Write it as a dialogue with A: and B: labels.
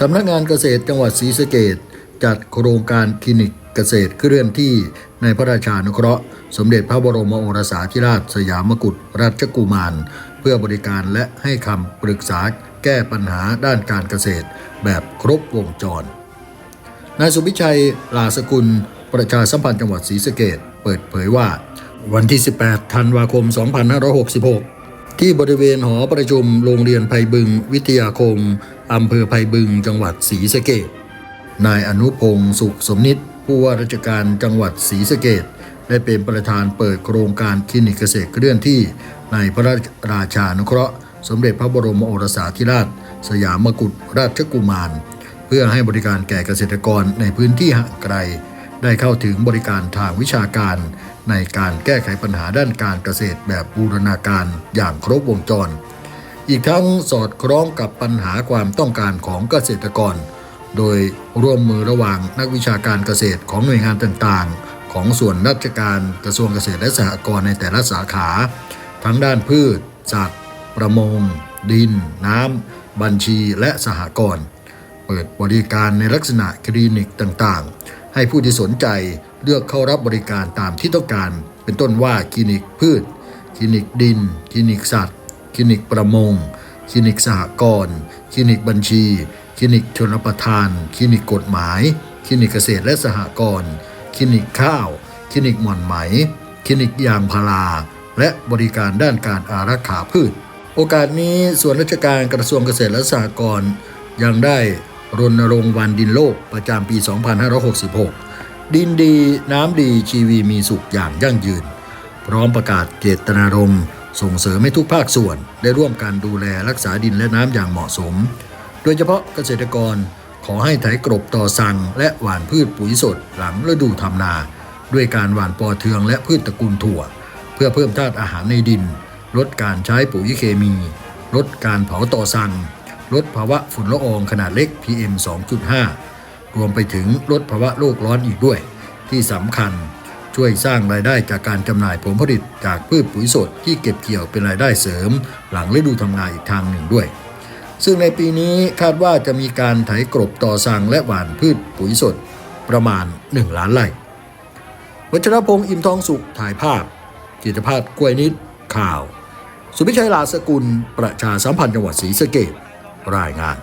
A: สำนักงานเกษตรจังหวัดศรีสะเกดจัดโครงการคลินิกเกษตรเคลื่อนที่ในพระราชานุเคราะห์ สมเด็จพระบรมโอรสาธิราชสยามกุฎราชกุมาร เพื่อบริการและให้คำปรึกษาแก้ปัญหาด้านการเกษตรแบบครบวงจร นายสุพิชัยลาสกุล ประชาสัมพันธ์จังหวัดศรีสะเกดเปิดเผยว่า วันที่ 18 ธันวาคม 2566 ที่บริเวณหอประชุมโรงเรียนไพบึงวิทยาคมอำเภอไพบึงจังหวัดศรีสะเกดนายอนุพงศ์สุขสมนิตผู้ว่าราชการจังหวัดศรีสะเกดได้เป็นประธานเปิดโครงการคลินิกเกษตรเคลื่อนที่ ในพระราชานุเคราะห์ สมเด็จพระบรมโอรสาธิราช สยามกุฎราชกุมาร เพื่อให้บริการแก่เกษตรกรในพื้นที่ห่างไกล ได้เข้าถึงบริการทางวิชาการ ในการแก้ไขปัญหาด้านการเกษตรแบบบูรณาการอย่างครบวงจร อีกทั้งสอดคล้องกับปัญหาความต้องการของเกษตรกร โดยร่วมมือระหว่างนักวิชาการเกษตรของหน่วยงานต่างๆ ของส่วนราชการกระทรวงเกษตรและสหกรณ์ในแต่ละสาขา ทั้งด้านพืช สัตว์ ประมง ดิน น้ำ บัญชีและสหกรณ์เปิดบริการในลักษณะคลินิกต่างๆ ให้ผู้ที่สนใจเลือกเข้ารับบริการตามที่ต้องการ เป็นต้นว่าคลินิกพืช คลินิกดิน คลินิกสัตว์ คลินิกประมง คลินิกสหกรณ์ คลินิกบัญชี คลินิกชนประทาน คลินิกกฎหมาย คลินิกเกษตรและสหกรณ์ คลินิกข้าว คลินิกหม่อนไหม คลินิกยางพารา และบริการด้านการอารักขาพืช โอกาสนี้ส่วนราชการกระทรวงเกษตรและสหกรณ์ยังได้รณรงค์วันดินโลกประจำปี 2566 ดินดีน้ำดีชีวีมีสุขอย่างยั่งยืน พร้อมประกาศเจตนารมณ์ ส่งเสริมให้ทุกภาคส่วนได้ร่วมกันดูแลรักษาดินและน้ำอย่างเหมาะสม โดยเฉพาะเกษตรกรขอให้ไถกรบต่อสั่งและหว่านพืชปุ๋ยสดหลังฤดูทำนา ด้วยการหว่านปอเทืองและพืชตระกูลถั่ว เพื่อเพิ่มธาตุอาหารในดิน ลดการใช้ปุ๋ยเคมี ลดการเผาต่อสั่งลดภาวะฝุ่นละอองขนาดเล็ก PM 2.5 รวมไปถึงลดภาวะโลกร้อนอีกด้วย ที่สำคัญ ช่วยสร้างรายได้จากการจำหน่ายผลผลิตจากพืชปุ๋ยสดที่เก็บเกี่ยวเป็นรายได้เสริม หลังฤดูทำนาอีกทางหนึ่งด้วย ซึ่งในปีนี้คาดว่าจะมีการไถกรบต่อสั่งและหว่านพืชปุ๋ยสดประมาณ 1 ล้านไร่วัชรพงศ์อิมทองสุขถ่ายภาพ จิตภาพกล้วยนิดข่าว สุพิชัยลาสกุล ประชาสัมพันธ์จังหวัดศรีสะเกษรายงาน